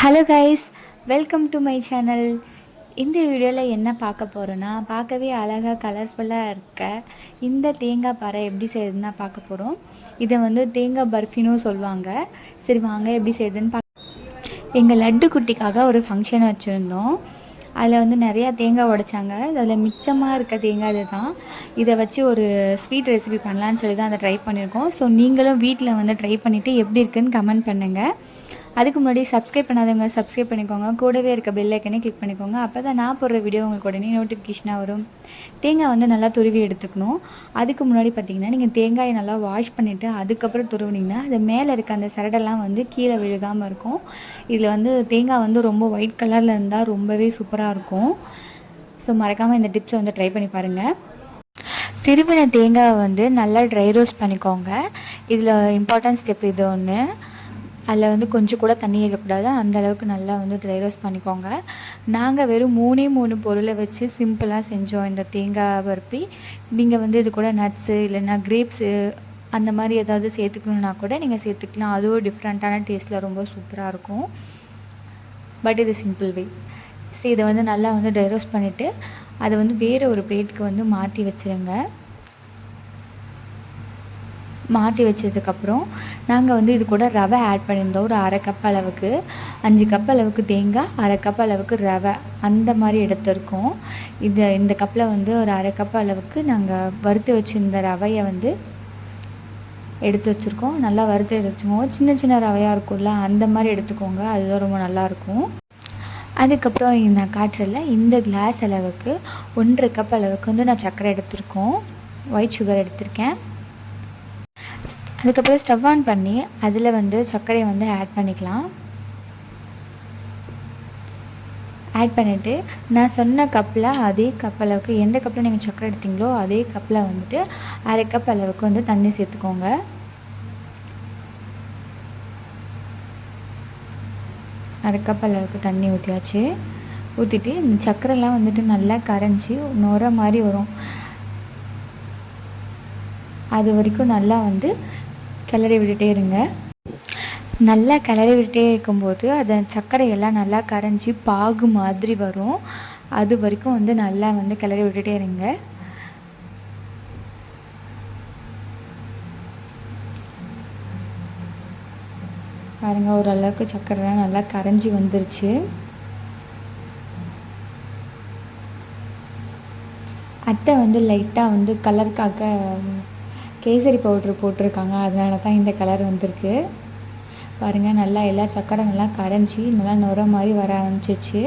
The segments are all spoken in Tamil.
Hello guys welcome to my channel இந்த வீடியோவில் என்ன பார்க்க போகிறோன்னா பார்க்கவே அழகாக கலர்ஃபுல்லாக இருக்க இந்த தேங்காய் பாறை எப்படி செய்யுதுன்னா பார்க்க போகிறோம் இதை வந்து தேங்காய் பர்ஃபினும் சொல்லுவாங்க. சரி வாங்க எப்படி செய்யுதுன்னு பார்க்க எங்கள் லட்டு குட்டிக்காக ஒரு ஃபங்க்ஷன் வச்சுருந்தோம். அதில் வந்து நிறையா தேங்காய் உடைச்சாங்க. அதில் மிச்சமாக இருக்க தேங்காய் இது தான் இதை வச்சு ஒரு ஸ்வீட் ரெசிபி பண்ணலான்னு சொல்லி தான் அதை ட்ரை பண்ணியிருக்கோம். ஸோ நீங்களும் வீட்டில் வந்து ட்ரை பண்ணிவிட்டு எப்படி இருக்குன்னு கமெண்ட் பண்ணுங்கள் அதுக்கு முன்னாடி சப்ஸ்கிரைப் பண்ணாதவங்க சப்ஸ்கிரைப் பண்ணிக்கோங்க. கூடவே இருக்க பெல்லைக்கனே கிளிக் பண்ணிக்கோங்க. அப்போ தான் நான் போடுற வீடியோ உங்களுக்கு உடனே நோட்டிஃபிகேஷனாக வரும். தேங்காய் வந்து நல்லா துருவி எடுத்துக்கணும். அதுக்கு முன்னாடி பார்த்தீங்கன்னா நீங்கள் தேங்காயை நல்லா வாஷ் பண்ணிவிட்டு அதுக்கப்புறம் துருவினீங்கன்னா அது மேலே இருக்க அந்த சரடெல்லாம் வந்து கீழே விழுகாமல் இருக்கும். இதில் வந்து தேங்காய் வந்து ரொம்ப ஒயிட் கலரில் இருந்தால் ரொம்பவே சூப்பராக இருக்கும். ஸோ மறக்காமல் இந்த டிப்ஸை வந்து ட்ரை பண்ணி பாருங்கள் திரும்பின தேங்காவை வந்து நல்லா ட்ரை ரோஸ்ட் பண்ணிக்கோங்க. இதில் இம்பார்ட்டன்ட் ஸ்டெப் இது ஒன்று அதில் வந்து கொஞ்சம் கூட தண்ணி வைக்கக்கூடாது அந்த அளவுக்கு நல்லா வந்து ட்ரை ரோஸ்ட் பண்ணிக்கோங்க. நாங்கள் வெறும் மூணே மூணு பொருளை வச்சு சிம்பிளாக செஞ்சோம். இந்த தேங்காய் பருப்பி. நீங்கள் வந்து இது கூட நட்ஸு இல்லைன்னா கிரேப்ஸு அந்த மாதிரி ஏதாவது சேர்த்துக்கணுன்னா கூட நீங்கள் சேர்த்துக்கலாம். அதுவும் டிஃப்ரெண்ட்டான டேஸ்ட்டில் ரொம்ப சூப்பராக இருக்கும். பட் இது சிம்பிள் வே சரி இதை வந்து நல்லா வந்து ட்ரை ரோஸ்ட் பண்ணிவிட்டு அதை வந்து வேறு ஒரு பிளேட்டுக்கு வந்து மாற்றி வச்சுருங்க. மாற்றி வச்சதுக்கப்புறம் நாங்கள் வந்து இது கூட ரவை ஆட் பண்ணியிருந்தோம். ஒரு அரை கப் அளவுக்கு அஞ்சு கப் அளவுக்கு தேங்காய் அரை கப் அளவுக்கு ரவை அந்த மாதிரி எடுத்திருக்கோம். இது இந்த கப்பில் வந்து ஒரு அரை கப் அளவுக்கு நாங்கள் வறுத்து வச்சுருந்த ரவையை வந்து எடுத்து வச்சுருக்கோம். நல்லா வறுத்து எடுத்து வச்சுக்கோங்க சின்ன சின்ன ரவையாக இருக்கும்ல அந்த மாதிரி எடுத்துக்கோங்க. அதுதான் ரொம்ப நல்லாயிருக்கும் அதுக்கப்புறம் நான் காட்டுறல இந்த கிளாஸ் அளவுக்கு ஒன்றரை கப் அளவுக்கு வந்து நான் சர்க்கரை எடுத்திருக்கோம். ஒயிட் சுகர் எடுத்திருக்கேன். அதுக்கப்புறம் ஸ்டவ் ஆன் பண்ணி அதில் வந்து சர்க்கரையை வந்து ஆட் பண்ணிக்கலாம். ஆட் பண்ணிவிட்டு நான் சொன்ன கப்பில் அதே கப் அளவுக்கு எந்த கப்பில் நீங்கள் சர்க்கரை எடுத்தீங்களோ அதே கப்பில் வந்துட்டு அரை கப் அளவுக்கு வந்து தண்ணி சேர்த்துக்கோங்க. அரை கப் அளவுக்கு தண்ணி ஊற்றியாச்சு ஊற்றிட்டு இந்த சர்க்கரைலாம் வந்துட்டு நல்லா கரைஞ்சி நுர மாதிரி வரும். அது வரைக்கும் நல்லா வந்து கிளறி விட்டுட்டே இருங்க. நல்லா கிளறி விட்டுட்டே இருக்கும்போது அது சர்க்கரையெல்லாம் நல்லா கரைஞ்சி பாகு மாதிரி வரும். அது வரைக்கும் வந்து நல்லா வந்து கிளறி விட்டுட்டே இருங்க. பாருங்கள் ஓரளவுக்கு சர்க்கரைலாம் நல்லா கரைஞ்சி வந்துருச்சு. அத்தை வந்து லைட்டாக வந்து கலருக்காக கேசரி பவுட்ரு போட்டிருக்காங்க. அதனால தான் இந்த கலர் வந்திருக்கு. பாருங்கள் நல்லா எல்லா சக்கரை நல்லா கரைஞ்சி நல்லா நுர மாதிரி வர ஆரம்பிச்சிச்சு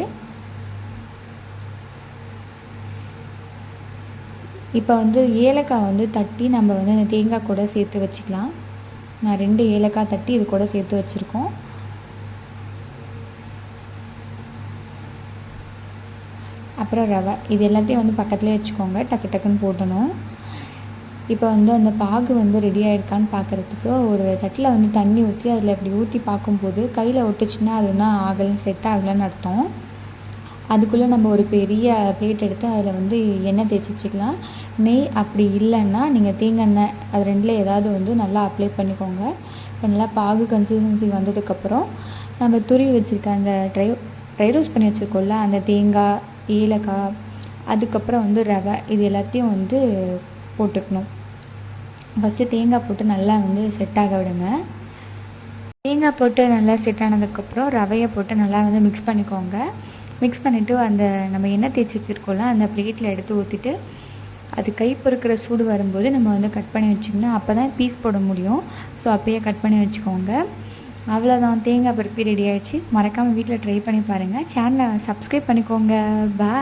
இப்போ வந்து ஏலக்காய் வந்து தட்டி நம்ம வந்து அந்த தேங்காய் கூட சேர்த்து வச்சுக்கலாம். நான் ரெண்டு ஏலக்காய் தட்டி இது கூட சேர்த்து வச்சுருக்கோம். அப்புறம் ரவை இது எல்லாத்தையும் வந்து பக்கத்துலேயே வச்சுக்கோங்க. டக்கு டக்குன்னு போட்டணும். இப்போ வந்து அந்த பாகு வந்து ரெடி ஆகிருக்கான்னு பார்க்குறதுக்கு ஒரு தட்டில் வந்து தண்ணி ஊற்றி அதில் இப்படி ஊற்றி பார்க்கும்போது கையில் ஒட்டுச்சுன்னா அது என்ன ஆகலைன்னு செட் ஆகலைன்னு அர்த்தம். அதுக்குள்ளே நம்ம ஒரு பெரிய பிளேட் எடுத்து அதில் வந்து எண்ணெய் தேய்ச்சி வச்சுக்கலாம். நெய் அப்படி இல்லைன்னா நீங்கள் தேங்காய் எண்ணெய் அது ரெண்டில் ஏதாவது வந்து நல்லா அப்ளை பண்ணிக்கோங்க. இப்போ நல்லா பாகு கன்சிஸ்டன்சி வந்ததுக்கப்புறம் நம்ம துருவி வச்சுருக்க அந்த ட்ரை ட்ரை ரோஸ் பண்ணி வச்சுருக்கோம்ல அந்த தேங்காய் ஏலக்காய் அதுக்கப்புறம் வந்து ரவை இது எல்லாத்தையும் வந்து போட்டுக்கணும். ஃபஸ்ட்டு தேங்காய் போட்டு நல்லா வந்து செட் ஆக விடுங்க. தேங்காய் போட்டு நல்லா செட் ஆனதுக்கப்புறம் ரவையை போட்டு நல்லா வந்து மிக்ஸ் பண்ணிக்கோங்க. மிக்ஸ் பண்ணிவிட்டு அந்த நம்ம எண்ணெய் தேய்ச்சி வச்சுருக்கோம்ல அந்த பிளேட்டில் எடுத்து ஊற்றிட்டு அது கை பொறுக்கிற சூடு வரும்போது நம்ம வந்து கட் பண்ணி வச்சிங்கன்னா அப்போ தான் பீஸ் போட முடியும். ஸோ அப்போயே கட் பண்ணி வச்சுக்கோங்க. அவ்வளோதான் தேங்காய் பருப்பி ரெடி ஆகிடுச்சு மறக்காமல் வீட்டில் ட்ரை பண்ணி பாருங்கள் சேனலை சப்ஸ்கிரைப் பண்ணிக்கோங்க. பா